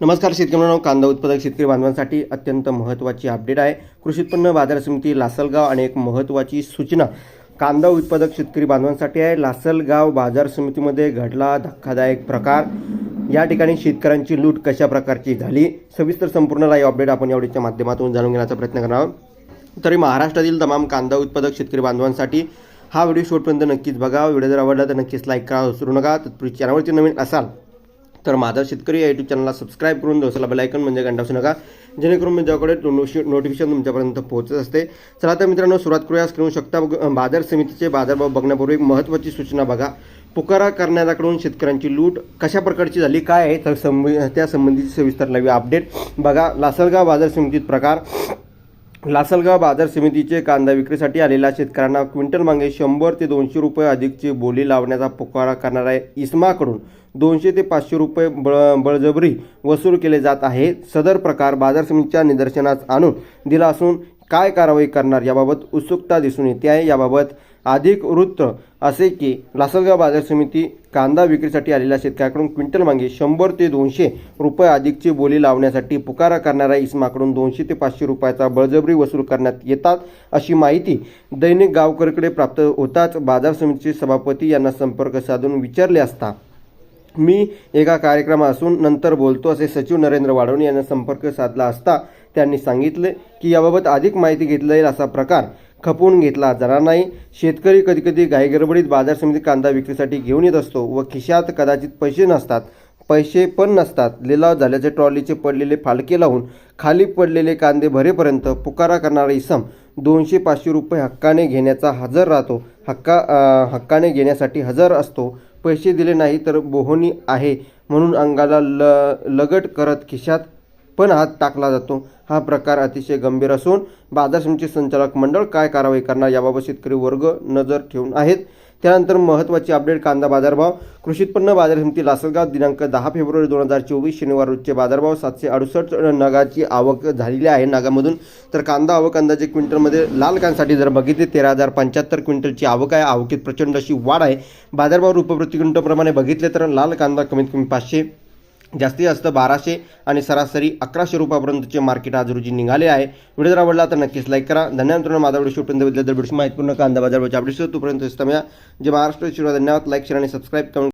नमस्कार शेतकरी मित्रांनो कांदा उत्पादक शेतकरी बांधवांसाठी अत्यंत महत्त्वाची अपडेट आहे. कृषी उत्पन्न बाजार समिती लासलगाव आणि एक महत्त्वाची सूचना कांदा उत्पादक शेतकरी बांधवांसाठी आहे. लासलगाव बाजार समितीमध्ये घडला धक्कादायक प्रकार. या ठिकाणी शेतकऱ्यांची लूट कशा प्रकारची झाली? सविस्तर संपूर्ण लाईव्ह अपडेट आपण यावेळीच्या माध्यमातून जाणून घेण्याचा प्रयत्न करणार आहोत. तरी महाराष्ट्रातील तमाम कांदा उत्पादक शेतकरी बांधवांसाठी हा व्हिडिओ शेवटपर्यंत नक्कीच बघा. व्हिडिओ जर आवडला तर नक्कीच लाईक करा. विसरू नका. तत्पूर्वी चॅनलवरती नवीन असाल तर माझा शेतकरी या यूट्यूब चॅनलला सबस्क्राईब करून दोसाला बेलायकन म्हणजे घंटा असू नका. जेणेकरून मी ज्याकडे नोटिफिकेशन तुमच्यापर्यंत पोहोचत असते. चला तर मित्रांनो सुरुवात करूया. स्क्रीन शकता बघ- बाजार समितीचे बाजारभाव बघण्यापूर्वी एक महत्त्वाची सूचना बघा. पुकारा करणाऱ्याकडून शेतकऱ्यांची लूट कशा प्रकारची झाली काय आहे? तर संब त्या संबंधीची सविस्तर नवी अपडेट बघा. लासलगाव बाजार समितीत प्रकार लासलगाव बाजार समितीचे कांदा विक्रीसाठी आलेल्या शेतकऱ्यांना क्विंटल मागे शंभर ते दोनशे रुपये अधिकची बोली लावण्याचा पुकारा करणाऱ्या इस्माकडून. दोनशे ते पाचशे रुपये बळ बळजबरी वसूल केले जात आहे. सदर प्रकार बाजार समितीच्या निदर्शनास आणून दिला असून काय कारवाई करणार याबाबत उत्सुकता दिसून येते आहे. याबाबत अधिक वृत्त असे की लासलगाव बाजार समिती कांदा विक्रीसाठी आलेल्या शेतकऱ्याकडून क्विंटल मागे शंभर ते दोनशे रुपये अधिकची बोली लावण्यासाठी पुकारा करणाऱ्या इसमाकडून दोनशे ते पाचशे रुपयाचा बळजबरी वसूल करण्यात येतात अशी माहिती दैनिक गावकरकडे प्राप्त होताच बाजार समितीचे सभापती यांना संपर्क साधून विचारले असता मी एका कार्यक्रमात असून नंतर बोलतो असे सचिव नरेंद्र वाढवणे यांना संपर्क साधला असता त्यांनी सांगितले की याबाबत अधिक माहिती घेतली जाईल असा प्रकार खपवून घेतला जाणार नाही. शेतकरी कधीकधी गायगडबडीत बाजार समिती कांदा विक्रीसाठी घेऊन येत असतो व खिशात कदाचित पैसे नसतात. पैसे पण नसतात. लिलाव झाल्याचे ट्रॉलीचे पडलेले फालके लावून खाली पडलेले कांदे भरेपर्यंत पुकारा करणारा इसम दोनशे पाचशे रुपये हक्काने घेण्याचा हजर राहतो. हक्का हक्काने घेण्यासाठी हजर असतो. पैसे दिले नाही तर बोहणी आहे म्हणून अंगाला ल लगट करत खिशात पण हात टाकला जातो. हा प्रकार अतिशय गंभीर असून बाजार समितीचे संचालक मंडळ काय कारवाई करणार याबाबत शेतकरी वर्ग नजर ठेवून आहेत. त्यानंतर महत्त्वाची अपडेट कांदा बाजारभाव. कृषी उत्पन्न बाजार समिती लासलगाव दिनांक दहा फेब्रुवारी दोन हजार चोवीस शनिवार रोजचे बाजारभाव सातशे अडुसष्ट नगाची आवक झालेली आहे नागामधून. तर कांदा आवक अंदाजे क्विंटलमध्ये लाल कांसाठी जर बघितले तेरा हजार पंच्याहत्तर क्विंटलची आवक आहे. आवकीत प्रचंड अशी वाढ आहे. बाजारभाव रुपये प्रति क्विंटलप्रमाणे बघितले तर लाल कांदा कमीत कमी पाचशे जास्तीत जास्त बाराशे आणि सरासरी अकराशे रुपयापर्यंतचे मार्केट आज रोजी निघाले आहे. व्हिडिओ जर आवडला तर नक्कीच लाईक करा. धन्यवाद मित्रांनो माझा व्हिडिओ शूटिंगबद्दल व्हिडिओ माहितीपूर्ण कांदा बाजार अपडेट्स तोपर्यंत जे महाराष्ट्र धन्यवाद. लाईक शेअर आणि सबस्क्राईब करून